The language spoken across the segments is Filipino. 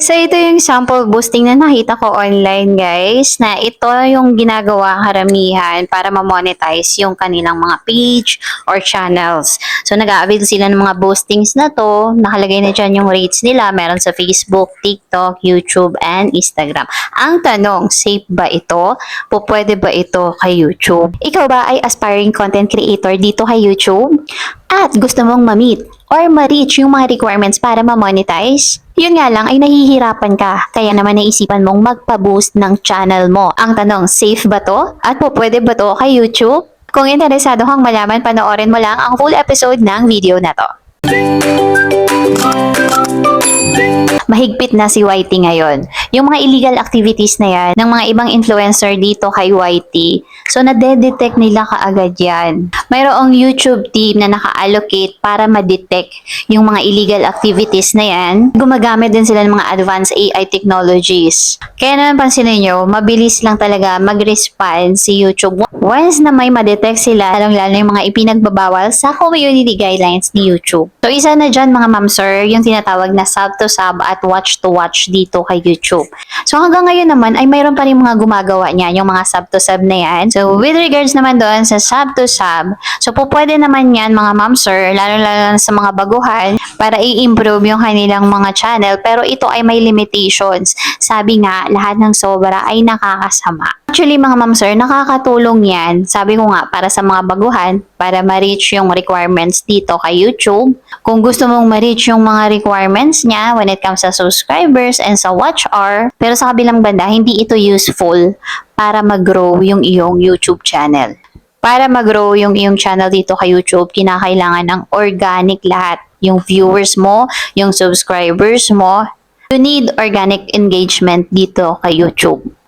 So ito yung sample boosting na nakita ko online guys na ito yung ginagawa karamihan para ma-monetize yung kanilang mga page or channels. So nag-avail sila ng mga boostings na to. Nakalagay na dyan yung rates nila. Meron sa Facebook, TikTok, YouTube, and Instagram. Ang tanong, safe ba ito? Po pwede ba ito kay YouTube? Ikaw ba ay aspiring content creator dito kay YouTube? At gusto mong ma-meet or ma-reach yung mga requirements para ma-monetize? Yun nga lang ay nahihirapan ka, kaya naman naisipan mong magpa-boost ng channel mo. Ang tanong, safe ba to? At po pwede ba to kay YouTube? Kung interesado kang malaman, panoorin mo lang ang full episode ng video na to. Mahigpit na si YT ngayon. Yung mga illegal activities na yan ng mga ibang influencer dito kay YT, so nade-detect nila kaagad yan. Mayroong YouTube team na naka-allocate para ma-detect yung mga illegal activities na yan. Gumagamit din sila ng mga advanced AI technologies. Kaya naman pansinin nyo, mabilis lang talaga mag-respond si YouTube. Once na may ma-detect sila, lalong-lalo yung mga ipinagbabawal sa community guidelines ni YouTube. So isa na dyan mga ma'am sir, yung tinatawag na sub to sub at watch to watch dito kay YouTube. So hanggang ngayon naman ay mayroon pa rin mga gumagawa niyan, yung mga sub to sub na yan. So with regards naman doon sa sub to sub, so po pwede naman yan mga ma'am sir, lalo-lalo na sa mga baguhan, para i-improve yung kanilang mga channel. Pero ito ay may limitations. Sabi nga, lahat ng sobra ay nakakasama. Actually mga ma'am sir, nakakatulong yan. Sabi ko nga, para sa mga baguhan, para ma-reach yung requirements dito kay YouTube. Kung gusto mong ma-reach yung mga requirements niya when it comes sa subscribers and sa watch hour, pero sa kabilang banda, hindi ito useful para mag-grow yung iyong YouTube channel. Para mag-grow yung iyong channel dito kay YouTube, kinakailangan ng organic lahat. Yung viewers mo, yung subscribers mo. You need organic engagement dito kay YouTube.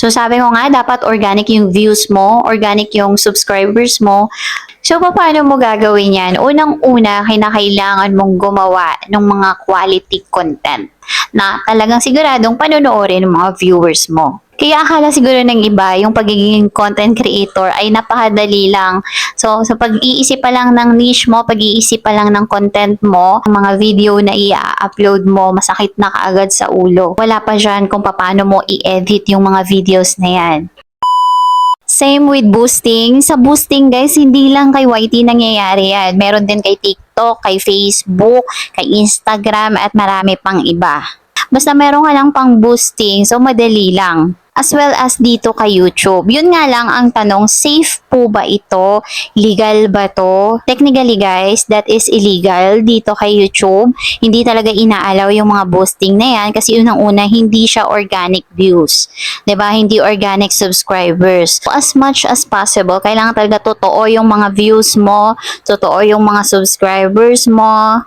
So sabi ko nga, dapat organic yung views mo, organic yung subscribers mo. So paano mo gagawin yan? Unang-una, kinakailangan mong gumawa ng mga quality content na talagang siguradong panonoorin ng mga viewers mo. Kaya akala siguro ng iba, yung pagiging content creator ay napakadali lang. So, sa pag-iisip pa lang ng niche mo, pag-iisip pa lang ng content mo, ang mga video na i-upload mo, masakit na kaagad sa ulo. Wala pa dyan kung paano mo i-edit yung mga videos na yan. Same with boosting. Sa boosting guys, hindi lang kay YT nangyayari yan. Meron din kay TikTok, kay Facebook, kay Instagram at marami pang iba. Basta meron ka lang pang boosting, so madali lang. As well as dito kay YouTube. Yun nga lang ang tanong, safe po ba ito? Legal ba to? Technically guys, that is illegal dito kay YouTube. Hindi talaga inaalaw yung mga boosting na yan kasi unang-una hindi siya organic views. ba Hindi organic subscribers. So, as much as possible, kailangan talaga totoo yung mga views mo, totoo yung mga subscribers mo,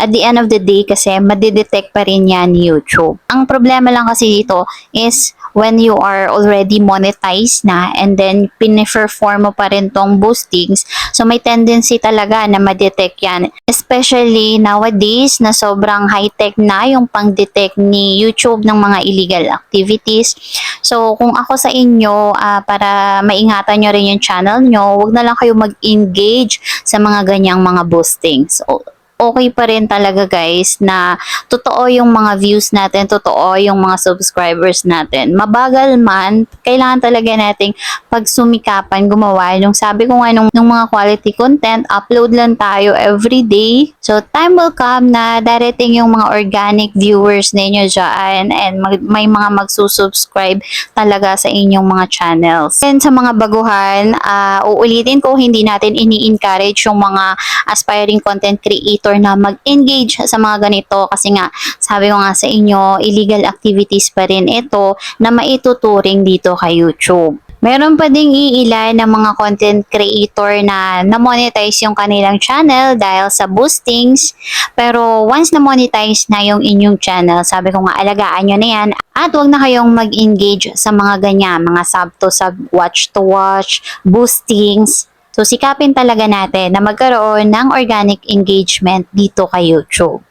at the end of the day kasi madidetect pa rin yan YouTube. Ang problema lang kasi dito is when you are already monetized na and then piniperform mo pa rin tong boostings, so may tendency talaga na madetect yan. Especially nowadays na sobrang high-tech na yung pang-detect ni YouTube ng mga illegal activities. So kung ako sa inyo, ah, para maingatan nyo rin yung channel nyo, wag na lang kayo mag-engage sa mga ganyang mga boostings. So, okay pa rin talaga guys na totoo yung mga views natin, totoo yung mga subscribers natin. Mabagal man, kailangan talaga nating pagsumikapan, gumawa. Yung sabi ko nga nung, nung mga quality content, upload lang tayo every day. So time will come na darating yung mga organic viewers ninyo dyan and mag, may mga magsusubscribe talaga sa inyong mga channels. And sa mga baguhan, ah, uulitin ko, hindi natin ini-encourage yung mga aspiring content creator na mag-engage sa mga ganito kasi nga sabi ko nga sa inyo illegal activities pa rin ito na maituturing dito kay YouTube. Meron pa ding iilan ng mga content creator na na-monetize yung kanilang channel dahil sa boostings. Pero once na-monetize na yung inyong channel, sabi ko nga alagaan nyo na yan at huwag na kayong mag-engage sa mga ganyan, mga sub to sub, watch to watch, boostings. So sikapin talaga natin na magkaroon ng organic engagement dito kay YouTube.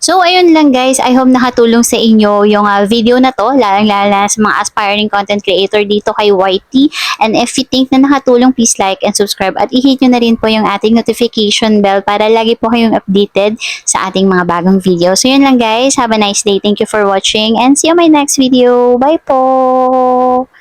So ayun lang guys. I hope nakatulong sa inyo yung ah, video na to, lalang-lala sa mga aspiring content creator dito kay YT. And if you think na nakatulong, please like and subscribe at i-hit nyo na rin po yung ating notification bell para lagi po kayong updated sa ating mga bagong video. So, yun lang guys. Have a nice day. Thank you for watching and see you on my next video. Bye po!